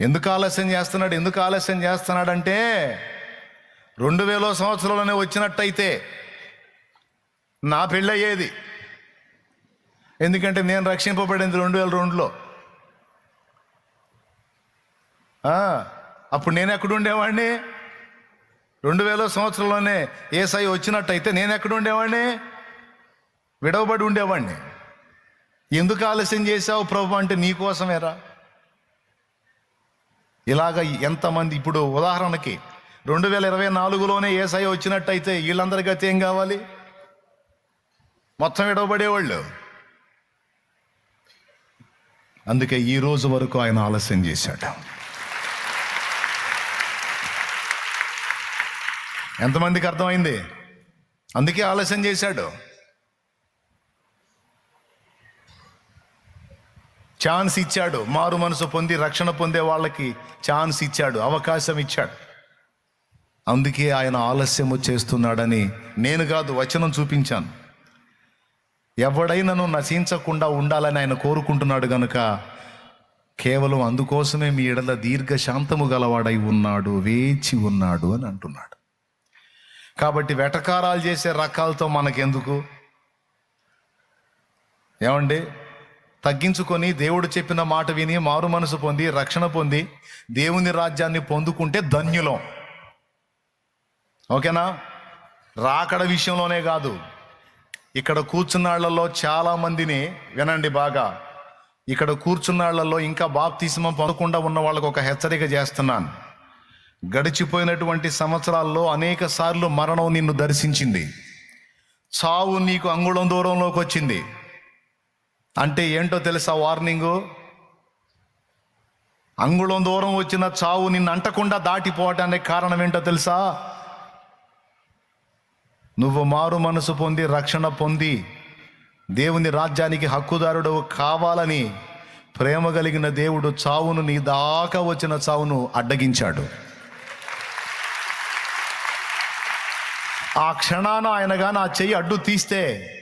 ఎందుకు ఆలస్యం చేస్తున్నాడు? ఎందుకు ఆలస్యం చేస్తున్నాడంటే రెండు వేల సంవత్సరంలోనే వచ్చినట్టయితే నా పెళ్ళి అయ్యేది ఎందుకంటే నేను రక్షింపబడింది రెండు వేల రెండులో. అప్పుడు నేను ఎక్కడ ఉండేవాడిని రెండు వేల సంవత్సరంలోనే ఏసఐ వచ్చినట్టయితే నేను ఎక్కడ ఉండేవాడిని విడవబడి ఉండేవాడిని ఎందుకు ఆలస్యం చేశావు ప్రభు అంటే నీకోసమేరా ఇలాగ ఎంతమంది ఇప్పుడు ఉదాహరణకి రెండు వేల ఇరవై నాలుగులోనే ఏసఐ వచ్చినట్టయితే వీళ్ళందరికీ ఏం కావాలి? మొత్తం ఇడవబడేవాళ్ళు అందుకే ఈ రోజు వరకు ఆయన ఆలస్యం చేశాడు. ఎంతమందికి అర్థమైంది? అందుకే ఆలస్యం చేశాడు. ఛాన్స్ ఇచ్చాడు. మారు మనసు పొంది రక్షణ పొందే వాళ్ళకి ఛాన్స్ ఇచ్చాడు. అవకాశం ఇచ్చాడు. అందుకే ఆయన ఆలస్యము చేస్తున్నాడని నేను కాదు వచనం చూపించాను. ఎవడైనాను నశించకుండా ఉండాలని ఆయన కోరుకుంటున్నాడు గనుక కేవలం అందుకోసమే మీ ఎడల దీర్ఘ శాంతము గలవాడై ఉన్నాడు వేచి ఉన్నాడు అని అంటున్నాడు. కాబట్టి వెటకారాలు చేసే రకాలతో మనకెందుకు? ఏమండి? తగ్గించుకొని దేవుడు చెప్పిన మాట విని మారు మనసు పొంది రక్షణ పొంది దేవుని రాజ్యాన్ని పొందుకుంటే ధన్యులం. ఓకేనా? రాకడ విషయంలోనే కాదు. ఇక్కడ కూర్చున్నాళ్ళలో చాలా మందిని వినండి బాగా. ఇక్కడ కూర్చున్నాళ్ళలో ఇంకా బాప్తిస్మం పొందకుండా ఉన్న వాళ్ళకు ఒక హెచ్చరిక చేస్తున్నాను. గడిచిపోయినటువంటి సంవత్సరాల్లో అనేక సార్లు మరణం నిన్ను దర్శించింది. చావు నీకు అంగుళం దూరంలోకి వచ్చింది. అంటే ఏంటో తెలుసా వార్నింగు? అంగుళం దూరం వచ్చిన చావు నిన్ను అంటకుండా దాటిపోవటానికి కారణం ఏంటో తెలుసా? నువ్వు మారు మనసు పొంది రక్షణ పొంది దేవుని రాజ్యానికి హక్కుదారుడు కావాలని ప్రేమ కలిగిన దేవుడు చావును నీ దాకా వచ్చిన చావును అడ్డగించాడు. ఆ క్షణాన ఆయనగా నా చెయ్యి అడ్డు తీస్తే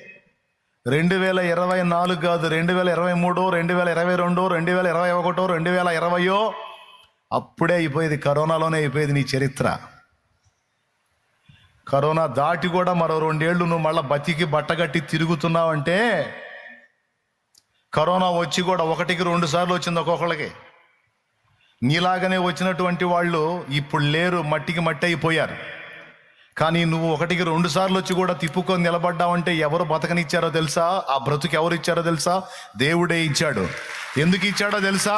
రెండు వేల ఇరవై నాలుగు కాదు రెండు వేల ఇరవై మూడు రెండు వేల ఇరవై రెండు రెండు వేల ఇరవై ఒకటో రెండు వేల ఇరవయో అప్పుడే అయిపోయేది కరోనాలోనే అయిపోయేది నీ చరిత్ర. కరోనా దాటి కూడా మరో రెండేళ్ళు నువ్వు మళ్ళీ బతికి బట్టగట్టి తిరుగుతున్నావంటే కరోనా వచ్చి కూడా ఒకటికి రెండు సార్లు వచ్చింది ఒక్కొక్కళ్ళకి. నీలాగనే వచ్చినటువంటి వాళ్ళు ఇప్పుడు లేరు మట్టికి మట్టి అయిపోయారు. కానీ నువ్వు ఒకటికి రెండు సార్లు వచ్చి కూడా తిప్పుకొని నిలబడ్డావంటే ఎవరు బతకనిచ్చారో తెలుసా? ఆ బ్రతుకు ఎవరు ఇచ్చారో తెలుసా? దేవుడే ఇచ్చాడు. ఎందుకు ఇచ్చాడో తెలుసా?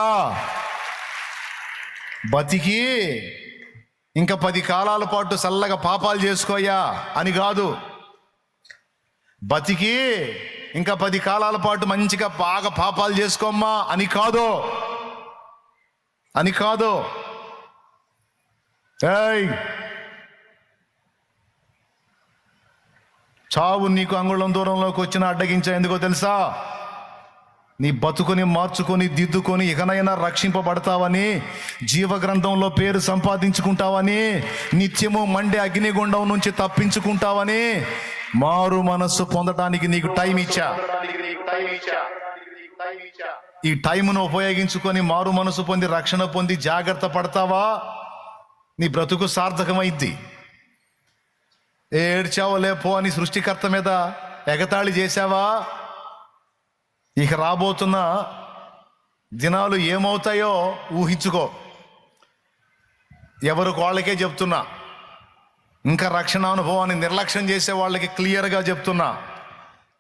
బతికి ఇంకా పది కాలాల పాటు చల్లగా పాపాలు చేసుకోయా అని కాదు. బతికి ఇంకా పది కాలాల పాటు మంచిగా బాగా పాపాలు చేసుకోమ్మా అని కాదు. అని కాదు. ఏయ్! చావు నీకు అంగుళం దూరంలోకి వచ్చిన అడ్డగించా ఎందుకో తెలుసా? నీ బతుకుని మార్చుకొని దిద్దుకొని ఇకనైనా రక్షింపబడతావని జీవగ్రంథంలో పేరు సంపాదించుకుంటావని నిత్యము మండే అగ్నిగుండం నుంచి తప్పించుకుంటావని మారు మనస్సు పొందడానికి నీకు టైం ఇచ్చా. ఈ టైమును ఉపయోగించుకొని మారు మనసు పొంది రక్షణ పొంది జాగ్రత్త పడతావా? నీ బ్రతుకు సార్థకమైద్ది. ఏడ్చావో లేపో అని సృష్టికర్త మీద ఎగతాళి చేశావా? ఇక రాబోతున్న దినాలు ఏమవుతాయో ఊహించుకో. ఎవరికి వాళ్ళకే చెప్తున్నా. ఇంకా రక్షణ అనుభవాన్ని నిర్లక్ష్యం చేసే వాళ్ళకి క్లియర్గా చెప్తున్నా.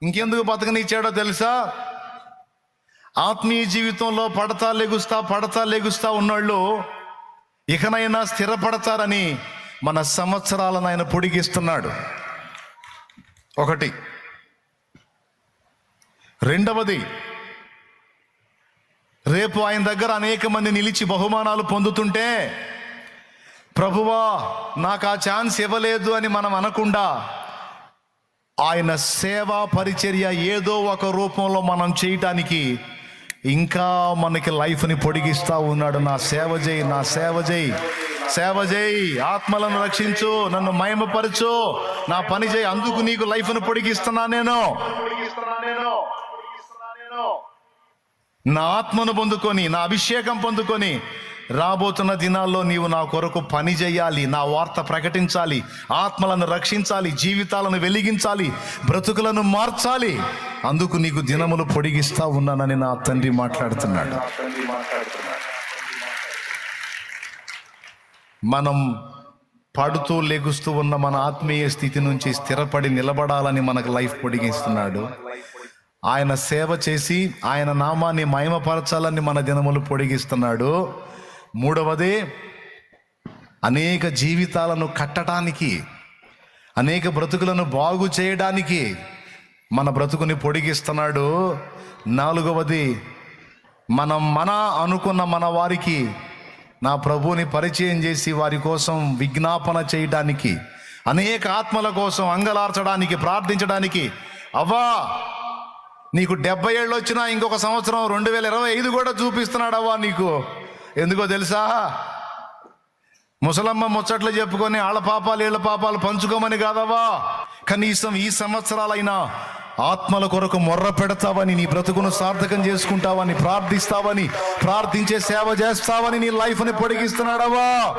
ఇంకెందుకు బతకనిచ్చాడో తెలుసా? ఆత్మీయ జీవితంలో పడతా లెగుస్తా పడతా లెగుస్తా ఉన్నోళ్ళు ఇకనైనా స్థిరపడతారని మన సంవత్సరాలను ఆయన పొడిగిస్తున్నాడు. ఒకటి. రెండవది రేపు ఆయన దగ్గర అనేక మంది నిలిచి బహుమానాలు పొందుతుంటే ప్రభువా నాకు ఆ ఛాన్స్ ఇవ్వలేదు అని మనం అనకుండా ఆయన సేవా పరిచర్య ఏదో ఒక రూపంలో మనం చేయటానికి ఇంకా మనకి లైఫ్ని పొడిగిస్తూ ఉన్నాడు. నా సేవ చేయి నా సేవ చేయి. సేవ చేయి ఆత్మలను రక్షించు నన్ను మయమపరచు నా పని చేయి అందుకు నీకు లైఫ్ను పొడిగిస్తున్నా నేను. నా ఆత్మను పొందుకొని నా అభిషేకం పొందుకొని రాబోతున్న దినాల్లో నీవు నా కొరకు పని చేయాలి నా వార్త ప్రకటించాలి ఆత్మలను రక్షించాలి జీవితాలను వెలిగించాలి బ్రతుకులను మార్చాలి. అందుకు నీకు దినములు పొడిగిస్తా ఉన్నానని నా తండ్రి మాట్లాడుతున్నాడు. మనం పడుతూ లెగుస్తూ ఉన్న మన ఆత్మీయ స్థితి నుంచి స్థిరపడి నిలబడాలని మనకు లైఫ్ పొడిగిస్తున్నాడు. ఆయన సేవ చేసి ఆయన నామాన్ని మహిమపరచాలని మన దినములు పొడిగిస్తున్నాడు. మూడవది అనేక జీవితాలను కట్టడానికి అనేక బ్రతుకులను బాగు చేయడానికి మన బ్రతుకుని పొడిగిస్తున్నాడు. నాలుగవది మనం మన అనుకున్న మన వారికి నా ప్రభువుని పరిచయం చేసి వారి కోసం విజ్ఞాపన చేయడానికి అనేక ఆత్మల కోసం అంగలార్చడానికి ప్రార్థించడానికి అవ్వా నీకు డెబ్బై ఏళ్ళు వచ్చినా ఇంకొక సంవత్సరం రెండు వేల ఇరవై ఐదు కూడా చూపిస్తున్నాడు అవ్వా నీకు. ఎందుకో తెలుసా? ముసలమ్మ ముచ్చట్లు చెప్పుకొని ఆళ్ళ పాపాలు ఈళ్ళ పాపాలు పంచుకోమని కాదవ్వా? కనీసం ఈ సంవత్సరాలైనా ఆత్మల కొరకు మొర్ర పెడతావని నీ బ్రతుకును సార్థకం చేసుకుంటావని ప్రార్థిస్తావని ప్రార్థించే సేవ చేస్తావని నీ లైఫ్ని పొడిగిస్తున్నాడవా?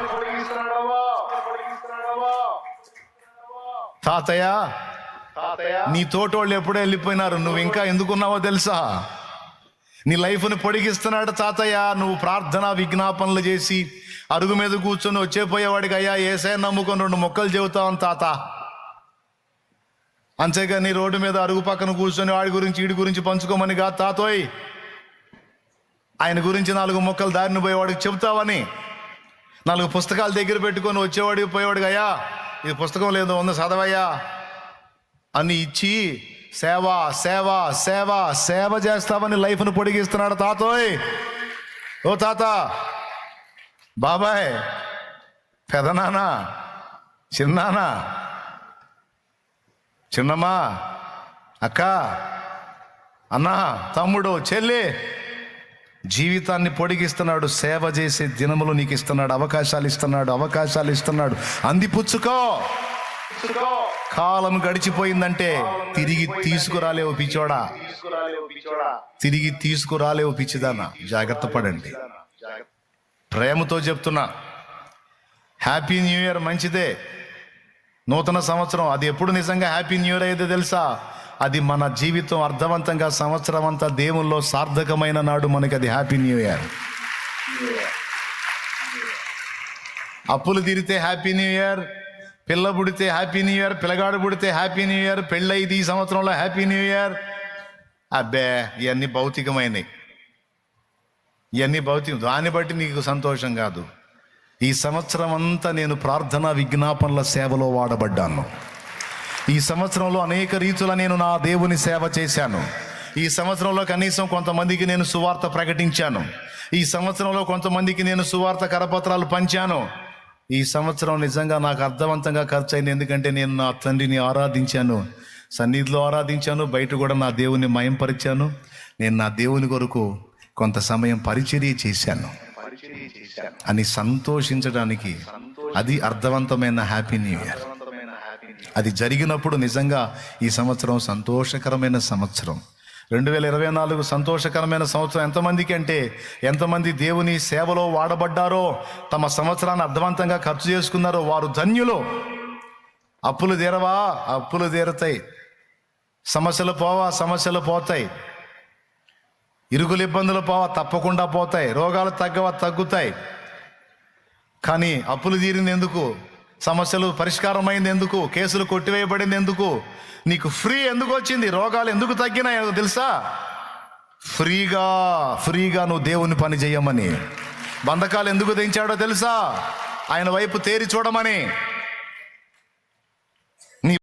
తాతయ్య నీ తోటోళ్ళు ఎప్పుడే వెళ్ళిపోయినారు? నువ్వు ఇంకా ఎందుకున్నావో తెలుసా? నీ లైఫ్ని పొడిగిస్తున్నాడు తాతయ్య. నువ్వు ప్రార్థన విజ్ఞాపనలు చేసి అరుగు మీద కూర్చొని వచ్చేపోయేవాడికి అయ్యా ఏసే నమ్ముకొని రెండు మొక్కలు చెబుతావు తాత. అంతేగాని రోడ్డు మీద అరుగు పక్కన కూర్చొని వాడి గురించి వీడి గురించి పంచుకోమని కాదు తాతోయ్. ఆయన గురించి నాలుగు మొక్కలు దారిని పోయేవాడికి చెబుతావని. నాలుగు పుస్తకాలు దగ్గర పెట్టుకొని వచ్చేవాడికి పోయేవాడికి అయ్యా ఈ పుస్తకం లేదు ఉంది చదవయ్యా. అని ఇచ్చి సేవ సేవ సేవ సేవ చేస్తావని లైఫ్ను పొడిగిస్తున్నాడు తాతోయ్. ఓ తాత బాబాయ్ పెదనాన్న చిన్నానా చిన్నమ్మా అక్క అన్నా తమ్ముడు చెల్లి. జీవితాన్ని పొడిగిస్తున్నాడు సేవ చేసే దినములు నీకు ఇస్తున్నాడు అవకాశాలు ఇస్తున్నాడు అవకాశాలు ఇస్తున్నాడు. అందిపుచ్చుకో కాలం గడిచిపోయిందంటే తిరిగి తీసుకురాలేవు పిచ్చోడా. తిరిగి తీసుకురాలేవు పిచ్చిదానా. జాగ్రత్త పడండి. ప్రేమతో చెప్తున్నా. హ్యాపీ న్యూ ఇయర్ మంచిదే. నూతన సంవత్సరం అది ఎప్పుడు నిజంగా హ్యాపీ న్యూ ఇయర్ అయితే తెలుసా? అది మన జీవితం అర్థవంతంగా సంవత్సరం అంతా దేవుల్లో సార్థకమైన నాడు మనకి అది హ్యాపీ న్యూ ఇయర్. అప్పులు తీరితే హ్యాపీ న్యూ ఇయర్ పిల్ల పుడితే హ్యాపీ న్యూ ఇయర్ పిల్లగాడు పుడితే హ్యాపీ న్యూ ఇయర్ పెళ్ళైది ఈ సంవత్సరంలో హ్యాపీ న్యూ ఇయర్. అబ్బే ఇవన్నీ భౌతికమైనవి ఇవన్నీ భౌతికం దాన్ని బట్టి నీకు సంతోషం కాదు. ఈ సంవత్సరం అంతా నేను ప్రార్థన విజ్ఞాపనల సేవలో వాడబడ్డాను. ఈ సంవత్సరంలో అనేక రీతుల నేను నా దేవుని సేవ చేశాను. ఈ సంవత్సరంలో కనీసం కొంతమందికి నేను సువార్త ప్రకటించాను. ఈ సంవత్సరంలో కొంతమందికి నేను సువార్త కరపత్రాలు పంచాను. ఈ సంవత్సరం నిజంగా నాకు అర్థవంతంగా ఖర్చు అయింది ఎందుకంటే నేను నా తండ్రిని ఆరాధించాను. సన్నిధిలో ఆరాధించాను. బయట కూడా నా దేవుని మయంపరిచాను. నేను నా దేవుని కొరకు కొంత సమయం పరిచర్య చేశాను. అని సంతోషించడానికి అది అర్థవంతమైన హ్యాపీ న్యూ ఇయర్ అది జరిగినప్పుడు నిజంగా ఈ సంవత్సరం సంతోషకరమైన సంవత్సరం. రెండు వేల ఇరవై నాలుగు సంతోషకరమైన సంవత్సరం ఎంతమందికి అంటే ఎంతమంది దేవుని సేవలో వాడబడ్డారో తమ సంవత్సరాన్ని అర్థవంతంగా ఖర్చు చేసుకున్నారో వారు ధన్యులు. అప్పులు తీరవా? అప్పులు తీరతాయి. సమస్యలు పోవా? సమస్యలు పోతాయి. ఇరుగులు ఇబ్బందులు పోవా? తప్పకుండా పోతాయి. రోగాలు తగ్గవా? తగ్గుతాయి. కానీ అప్పులు తీరింది ఎందుకు సమస్యలు పరిష్కారమైంది ఎందుకు కేసులు కొట్టివేయబడింది ఎందుకు నీకు ఫ్రీ ఎందుకు వచ్చింది రోగాలు ఎందుకు తగ్గినాయో తెలుసా? ఫ్రీగా ఫ్రీగా నువ్వు దేవుని పని చేయమని. బంధకాలు ఎందుకు దించాడో తెలుసా? ఆయన వైపు తేరి చూడమని.